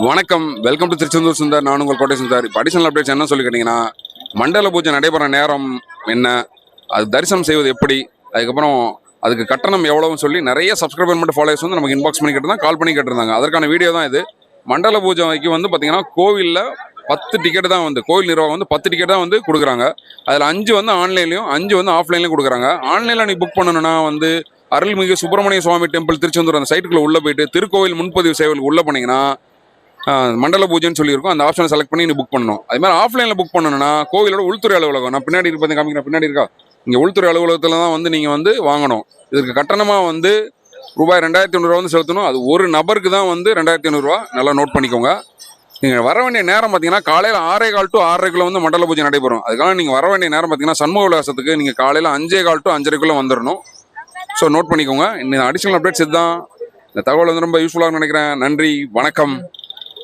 வணக்கம். Welcome to Tiruchendur Sundar. நான் உங்கள் கோட்டை சுந்தர். இப்போ அடிஷனல் அப்டேட்ஸ் என்ன சொல்லி கேட்டிங்கன்னா மண்டல பூஜை நடைபெற நேரம் என்ன? அது தரிசனம் செய்வது எப்படி? அதுக்கப்புறம் அதுக்கு கட்டணம் எவ்வளோன்னு சொல்லி நிறைய சப்ஸ்கிரைபர் மட்டும் ஃபாலோவர்ஸ் வந்து நமக்கு இன்பாக்ஸ் பண்ணி கேட்டிருந்தாங்க கால் பண்ணி கேட்டிருந்தாங்க. அதற்கான வீடியோ தான் இது. மண்டல பூஜைக்கு வந்து பார்த்தீங்கன்னா கோவிலில் பத்து டிக்கெட் தான் வந்து கோவில் நிர்வாகம் வந்து பத்து டிக்கெட் தான் வந்து கொடுக்குறாங்க. அதில் அஞ்சு வந்து ஆன்லைன்லையும் அஞ்சு வந்து ஆஃப்லைன்லையும் கொடுக்குறாங்க. ஆன்லைனில் நீ புக் பண்ணணும்னா வந்து அருள்மிகு சுப்பிரமணிய சுவாமி டெம்பிள் திருச்செந்தூர் அந்த சைட்டுக்குள்ளே உள்ளே போயிட்டு திருக்கோவில் முன்பதிவு சேவைகளுக்கு உள்ளே போனீங்கன்னா மண்டல பூஜைன்னு சொல்லியிருக்கோம். அந்த ஆப்ஷனை செலக்ட் பண்ணி நீ புக் பண்ணணும். அது மாதிரி ஆஃப்லைனில் புக் பண்ணணும்னா கோவிலோட உள்துறை அலுவலகம் நான் பின்னாடி இருப்பது காமிக்கிறேன் பின்னாடி இருக்கா? இங்கே உள்துறை அலுவலகத்தில் தான் வந்து நீங்கள் வந்து வாங்கணும். இதுக்கு கட்டணமாக வந்து ரூபாய் ரெண்டாயிரத்தி ஐநூறுரூவா வந்து செலுத்தணும். அது ஒரு நபருக்கு தான் வந்து ரெண்டாயிரத்தி ஐநூறுரூவா நல்லா நோட் பண்ணிக்கோங்க. நீங்கள் வர வேண்டிய நேரம் பார்த்தீங்கன்னா காலையில் ஆறே கால் டு ஆறரைக்குள்ள வந்து மண்டல பூஜை நடைபெறும். அதுக்காக நீங்கள் வர வேண்டிய நேரம் பார்த்தீங்கன்னா சண்முக விலாசத்துக்கு நீங்கள் காலையில் அஞ்சே கால் டு அஞ்சரைக்குள்ளே வந்துடணும் ஸோ நோட் பண்ணிக்கோங்க. இந்த அடிஷனல் அப்டேட்ஸ் இதுதான். இந்த தகவல் வந்து ரொம்ப யூஸ்ஃபுல்லாக நினைக்கிறேன். நன்றி. வணக்கம்.